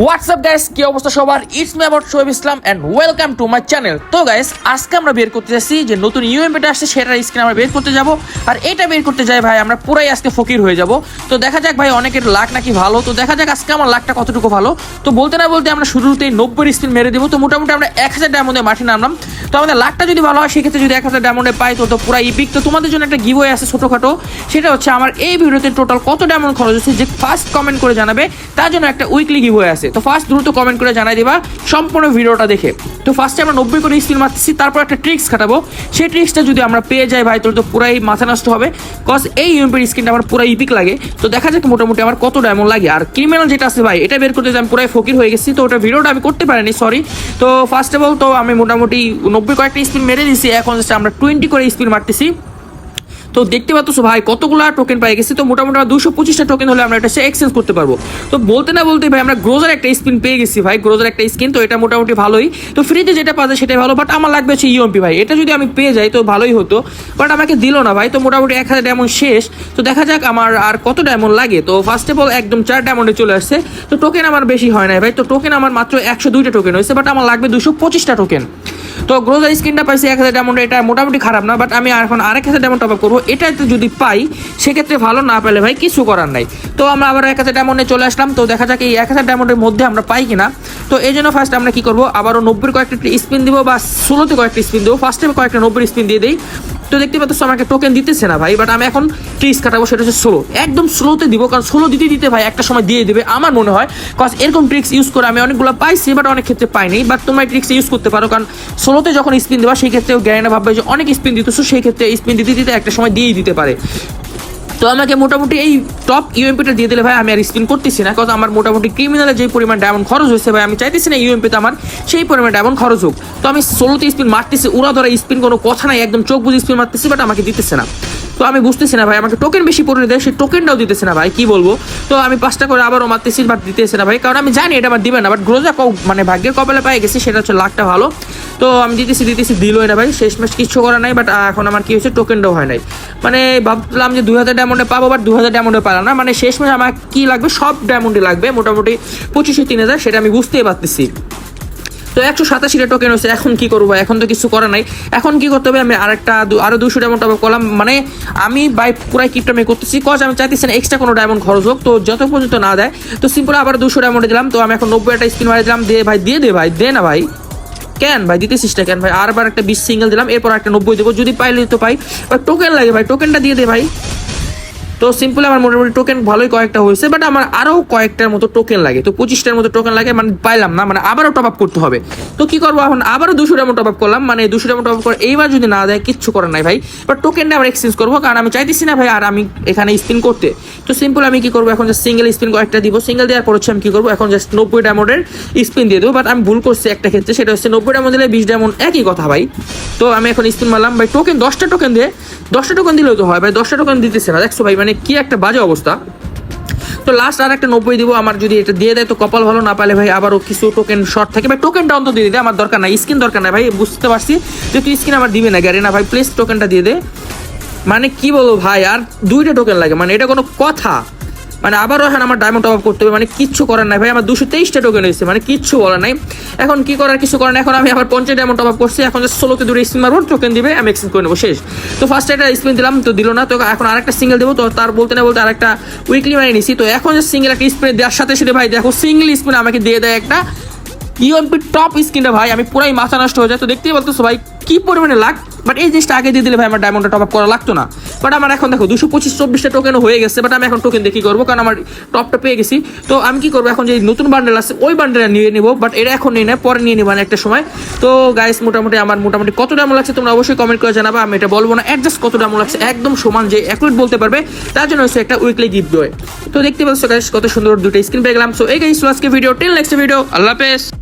WhatsApp guys কি অবস্থা সবার? It's me about Shoaib Islam and welcome to my channel তো গাইস আজকে আমরা বের করতে যাচ্ছি যে নতুন ইউএমপিটা আসছে, সেটার স্ক্রিন আমরা বের করতে যাব। আর এটা বের করতে যাই, ভাই, আমরা পুরাই আজকে ফকির হয়ে যাব। তো দেখা যাক, ভাই, অনেকের লাখ নাকি ভালো। তো দেখা যাক আজকে আমার লাখটা কতটুকু ভালো। তো বলতে না বলতে আমরা শুরুতেই নব্বই স্পিন মেরে দেবো। তো মোটামুটি আমরা এক হাজার ডায়মন্ডে মাঠে নামলাম। তো আমাদের লাখটা যদি ভালো হয়, সেক্ষেত্রে যদি এক হাজার ডায়মন্ডে পাই, তো তো পুরো ইপিক তো তোমাদের জন্য একটা গিভ আছে ছোটোখাটো। সেটা হচ্ছে, আমার এই ভিডিওতে টোটাল কত ডায়মন্ড খরচ হচ্ছে, যে ফার্স্ট কমেন্ট করে জানাবে, তার জন্য একটা উইকলি গিভ আছে। তো ফার্স্ট দ্রুত কমেন্ট করে জানাই দিবা, সম্পূর্ণ ভিডিওটা দেখে। তো ফার্স্টে আমরা নব্বই করে স্পিন মারতেছি, তারপর একটা ট্রিক্স খাটাবো। সেই ট্রিক্সটা যদি আমরা পেয়ে যাই ভাই তোর তো পুরাই মাথা নষ্ট হবে। কজ এই ইউএমপির স্কিনটা আমার পুরো ইপিক লাগে। তো দেখা যাক মোটামুটি আমার কত ডায়মন্ড লাগে। আর ক্রিমিনাল যেটা আছে ভাই, এটা বের করতে আমি পুরাই ফকির হয়ে গেছি, তো ওটা ভিডিওটা আমি করতে পারিনি সরি তো ফার্স্ট অফ অল তো আমি মোটামুটি নব্বই কয়েকটা স্পিন মেরে দিয়েছি এখন আমরা টোয়েন্টি করে স্পিন মারতেছি। তো দেখতে পাচ্ছ ভাই, কতগুলো টোকেন পাই গেছি। তো মোটামুটি দুশো পঁচিশটা টোকেন হলে আমরা এটা এক্সচেঞ্জ করতে পারব। তো বলতে না বলতে ভাই, আমরা গ্রোজার একটা স্পিন পেয়ে গেছি ভাই গ্রোজার একটা স্কিন তো এটা মোটামুটি ভালোই। তো ফ্রিতে যেটা পাওয়া যায় সেটাই ভালো বাট আমার লাগবে হচ্ছে ইউএমপি ভাই। এটা যদি আমি পেয়ে যাই তো ভালোই হতো বাট আমাকে দিল না ভাই। তো মোটামুটি এক হাজার ডায়মন্ড শেষ। তো দেখা যাক আমার আর কত ডায়মন্ড লাগে। তো ফার্স্ট অফ অল একদম চার ডায়মন্ডে চলে আসছে। তো টোকেন আমার বেশি হয় না ভাই। তো টোকেন আমার মাত্র একশো দুইটা টোকেন হয়েছে বাট আমার লাগবে দুশো পঁচিশটা টোকেন তো গ্রোজার স্ক্রিনটা পাইছি এক হাজার ডায়মন্ড এটা মোটামুটি খারাপ না বাট আমি এখন আরেক হাজার ডায়মন্ড টপ আপ করব। এটাতে যদি পাই, সেক্ষেত্রে ভালো না পেলে ভাই কিছু করার নাই। তো আমরা আবার এক হাজার ডায়মন্ডে চলে আসলাম। তো দেখা যাক এই এক হাজার ডায়মন্ডের মধ্যে আমরা পাই কিনা। তো এই জন্য ফার্স্ট আমরা কি করব? আবারও নব্বই কয়েকটা স্পিন দিব বা ষোলোতে কয়েকটা স্পিন দেবো। ফার্স্টে কয়েকটা নব্বই স্পিন দিয়ে দিই। তো দেখতে পাচ্ছ আমাকে টোকেন দিতেছে না ভাই বাট আমি এখন ট্রিক্স কাটাবো, সেটা হচ্ছে স্লো একদম স্লোতে দিব, কারণ স্লো দিতে দিতে ভাই একটা সময় দিয়ে দেবে, আমার মনে হয় কজ এরকম ট্রিক্স ইউজ করে আমি অনেকগুলো পাইছি বাট অনেক ক্ষেত্রে পাইনি। বাট তোমরা ট্রিক্স ইউজ করতে পারো, কারণ স্লোতে যখন স্পিন দেবা, সেই ক্ষেত্রে গ্যারেনা ভাববে যে অনেক স্পিন দিতেছো, সেই ক্ষেত্রে স্পিন দিতে দিতে একটা সময় দিয়েই দিতে পারে। তো আমাকে মোটামুটি এই টপ ইউএমপিটা দিয়ে দিলে ভাই, আমি আর স্পিন করতেছি না কারণ আমার মোটামুটি ক্রিমিনালের যে পরিমাণ ডায়মন্ড খরচ হয়েছে ভাই, আমি চাইতেছি না ইউএমপিতে আমার সেই পরিমাণ ডায়মন্ড খরচ হোক। তো আমি ষোলোতে স্পিন মারতেছি, উড়া ধরা স্পিন কোনো কথা নাই, একদম চোখ বুঝে স্পিন মারতেছি বাট আমাকে দিতেছে না। তো আমি বুঝতেছি না ভাই, আমাকে টোকেন বেশি পড়ে দেয়, সেই টোকেনটাও দিতেছে না ভাই, কি বলব? তো আমি পাঁচটা করে আবারও মারতেছি বাট দিতেছে না ভাই, কারণ আমি জানি এটা আমার দিবে না বাট গ্রোজা মানে ভাগ্যের কপালে পাই গেছি, সেটা হচ্ছে লাখটা ভালো। তো আমি দিতেছি দিতেছি দিলই না ভাই। শেষ মাস কিছু করা নাই বাট এখন আমার কি হয়েছে টোকেনটাও হয় নাই। মানে ভাবলাম যে দুই হাজার ডায়মন্ডে পাবো বাট দু হাজার ডায়মন্ডে পারলাম না। মানে শেষ ম্যাচ আমার কি লাগবে? সব ডায়মন্ডে লাগবে, মোটামুটি পঁচিশে তিন হাজার, সেটা আমি বুঝতেই পারতেছি। তো একশো সাতাশিটা টোকেন হয়েছে, এখন কি করব এখন তো কিছু করার নাই। এখন কি করতে হবে? আমি আরেকটা দু- আরও দুশো ডায়মন্ড টপ করলাম। মানে আমি বাই পুরাই কিপটা আমি করতেছি কজ আমি চাইতেছি না এক্সট্রা কোনো ডায়মন্ড খরচ হোক। তো যত পর্যন্ত না দেয়, তো সিম্পল আবার দুশো ডায়মন্ডে দিলাম। তো আমি এখন নব্বই একটা স্পিন মারি দিলাম। দিয়ে ভাই, দিয়ে দে ভাই, দে না ভাই। কেন ভাই? দিতেছিস না কেন ভাই? আরবার একটা বিশ সিঙ্গেল দিলাম, এরপর একটা নব্বই দেবো। যদি পাইলে তো পাই। টোকেন লাগে ভাই টোকেনটা দিয়ে দে ভাই। তো সিম্পল আমার মোটামুটি টোকেন ভালোই কয়েকটা হয়েছে বাট আমার আরও কয়েকটার মতো টোকেন লাগে। তো পঁচিশটার মতো টোকেন লাগে মানে পাইলাম না মানে আবারও টপ আপ করতে হবে। তো কি করব এখন? আবারও দুশো টাকা টপ আপ করলাম মানে দুশো টাকা টপ আপ করে এইবার যদি না দেয়, কিচ্ছু করার নাই ভাই। বাট টোকেনটা আবার এক্সচেঞ্জ করব, কারণ আমি চাইতেছি না ভাই আর আমি এখানে স্পিন করতে। তো সিম্পল আমি কি করব এখন? জাস্ট সিঙ্গেল স্পিন কয়েকটা দিব। সিঙ্গেল দেওয়ার পর হচ্ছে আমি কি করব? এখন জাস্ট নব্বই ডায়মন্ডের স্পিন দিয়ে দেবো বাট আমি ভুল করছি একটা ক্ষেত্রে, সেটা হচ্ছে নব্বই ডায়মন্ড দিলে বিশ ডায়মন্ড একই কথা ভাই। তো আমি এখন স্পিন মারলাম, ভাই টোকেন দশটা টোকেন দিয়ে দশটা টোকেন দিলেও তো হয় ভাই, দশটা টোকেন দিতেছে না। দেখছ ভাই মানে কি একটা বাজে অবস্থা। তো লাস্ট আর একটা নব্বই দিব, আমার যদি এটা দিয়ে দেয় তো কপাল ভালো, না পালে ভাই আবারও কিছু টোকেন শর্ট থাকে। ভাই টোকেনটা অন্তত দিয়ে দে, আমার দরকার নাই স্কিন দরকার নাই, ভাই বুঝতে পারছি। যে তুই স্কিন আমার দিবে না গ্যারে না, ভাই প্লিজ টোকেনটা দিয়ে দে। মানে কি বলব ভাই, আর দুইটা টোকেন লাগে মানে এটা কোনো কথা। মানে আবারও এখন আমার ডায়মন্ড টপ আপ করতে হবে মানে কিচ্ছু করার নাই ভাই। আমার দুশো তেইশটা টোকেন হয়েছে মানে কিচ্ছু বলার নাই। এখন কি করার, কিছু করার এখন আমি আবার পঞ্চাশ ডায়মন্ড টপ আপ করছি। এখন ষোলোতে দুটো স্পিন মারবো টোকেন দিবে, আমি এক্সচেঞ্জ করে নেব, শেষ। তো ফার্স্ট একটা স্পিন দিলাম, তো দিল না। তো এখন আরেকটা সিঙ্গেল দেবো, তো তার বলতে না বলতে আরেকটা উইকলি মারি নিছি। তো এখন যে সিঙ্গেল একটা স্পিন দেওয়ার সাথে সাথে ভাই, দেখো সিঙ্গেল স্পিন আমাকে দিয়ে দেয় একটা ইউএমপি টপ স্ক্রিনটা ভাই। আমি পুরাই মাথা নষ্ট হয়ে যায়। তো দেখতেই বলতো ভাই কি পরিমাণে লাগ বাট এই জিনিসটা আগে দিয়ে দিলে ভাই আমার ডায়মন্ডটা টপ আপ করা লাগতো না। বাট আমার এখন দেখো দুশো পঁচিশ, চব্বিশটা টোকেন হয়ে গেছে বাট আমি এখন টোকেন কি করব? কারণ আমার টপটা পেয়ে গেছি। তো আমি কি করব? এখন যে নতুন বান্ডেল আছে, ওই বান্ডেলটা নিয়ে নিবো বাট এটা এখন নিয়ে নেয় পরে নিয়ে নিবো একটা সময়। তো গাইস মোটামুটি আমার মোটামুটি কত ডায়মন্ড লাগছে তোমরা অবশ্যই কমেন্ট করে জানাবা, আমি এটা বলব না অ্যাডজাস্ট কত ডায়মন্ড লাগছে, একদম সমান যে অ্যাকুরেট বলতে পারবে, তার জন্য হচ্ছে একটা উইকলি গিফট দেয় তো দেখতে পাচ্ছ গাইস কত সুন্দর দুটো স্ক্রিন পেয়ে গেলাম। সো এই গাইস আজকে video till next video Allah হাফেজ।